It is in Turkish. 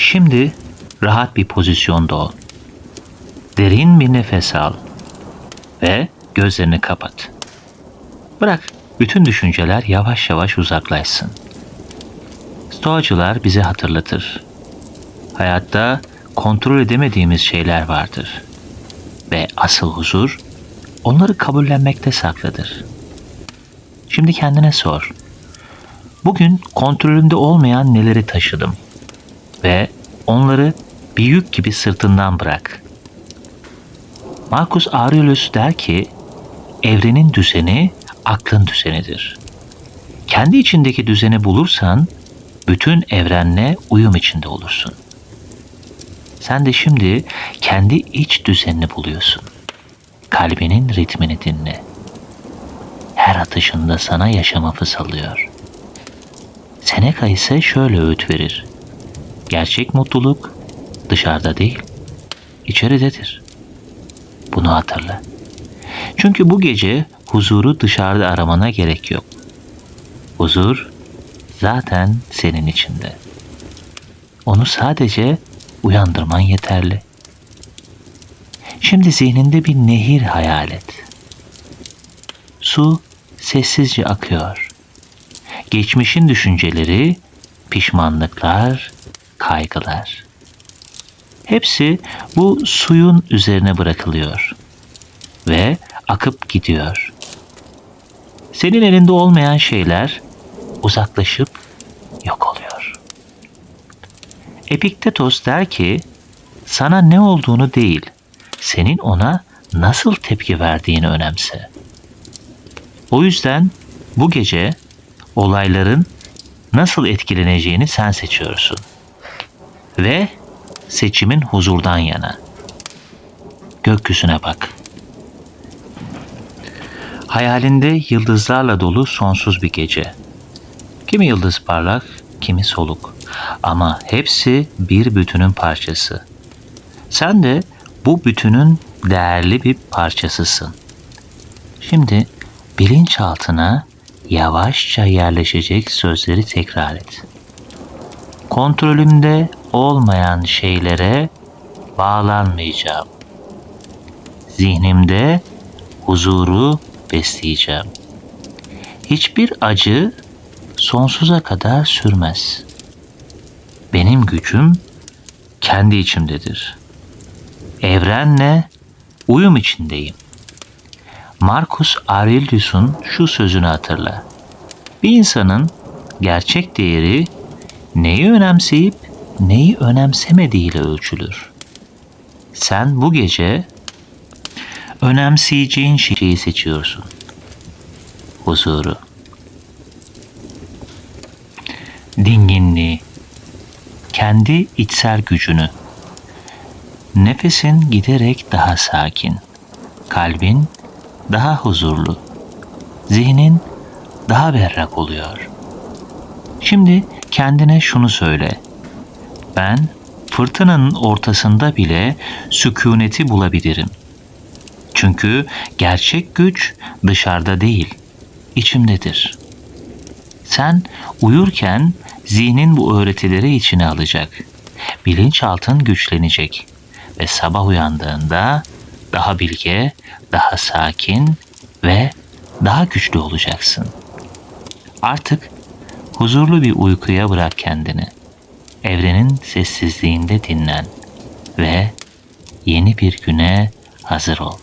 Şimdi rahat bir pozisyonda ol. Derin bir nefes al ve gözlerini kapat. Bırak bütün düşünceler yavaş yavaş uzaklaşsın. Stoacılar bize hatırlatır. Hayatta kontrol edemediğimiz şeyler vardır. Ve asıl huzur onları kabullenmekte saklıdır. Şimdi kendine sor. Bugün kontrolümde olmayan neleri taşıdım ve onları bir yük gibi sırtından bırak. Marcus Aurelius der ki, evrenin düzeni aklın düzenidir. Kendi içindeki düzeni bulursan, bütün evrenle uyum içinde olursun. Sen de şimdi kendi iç düzenini buluyorsun. Kalbinin ritmini dinle. Her atışında sana yaşamı fısıldıyor. Seneca ise şöyle öğüt verir. Gerçek mutluluk dışarıda değil, içeridedir. Bunu hatırla. Çünkü bu gece huzuru dışarıda aramana gerek yok. Huzur zaten senin içinde. Onu sadece uyandırman yeterli. Şimdi zihninde bir nehir hayal et. Su sessizce akıyor. Geçmişin düşünceleri, pişmanlıklar, kaygılar. Hepsi bu suyun üzerine bırakılıyor ve akıp gidiyor. Senin elinde olmayan şeyler uzaklaşıp yok oluyor. Epiktetos der ki, sana ne olduğunu değil, senin ona nasıl tepki verdiğini önemse. O yüzden bu gece olayların nasıl etkileneceğini sen seçiyorsun. Ve seçimin huzurdan yana. Gökyüzüne bak. Hayalinde yıldızlarla dolu sonsuz bir gece. Kimi yıldız parlak, kimi soluk. Ama hepsi bir bütünün parçası. Sen de bu bütünün değerli bir parçasısın. Şimdi bilinçaltına yavaşça yerleşecek sözleri tekrar et. Kontrolümde olmayan şeylere bağlanmayacağım. Zihnimde huzuru besleyeceğim. Hiçbir acı sonsuza kadar sürmez. Benim gücüm kendi içimdedir. Evrenle uyum içindeyim. Marcus Aurelius'un şu sözünü hatırla. Bir insanın gerçek değeri neyi önemseyip neyi önemsemediğiyle ölçülür. Sen bu gece önemseyeceğin şeyi seçiyorsun. Huzuru. Dinginliği. Kendi içsel gücünü. Nefesin giderek daha sakin. Kalbin daha huzurlu. Zihnin daha berrak oluyor. Şimdi kendine şunu söyle. Ben fırtınanın ortasında bile sükuneti bulabilirim. Çünkü gerçek güç dışarıda değil, içimdedir. Sen uyurken zihnin bu öğretileri içine alacak. Bilinçaltın güçlenecek ve sabah uyandığında daha bilge, daha sakin ve daha güçlü olacaksın. Artık huzurlu bir uykuya bırak kendini. Evrenin sessizliğinde dinlen ve yeni bir güne hazır ol.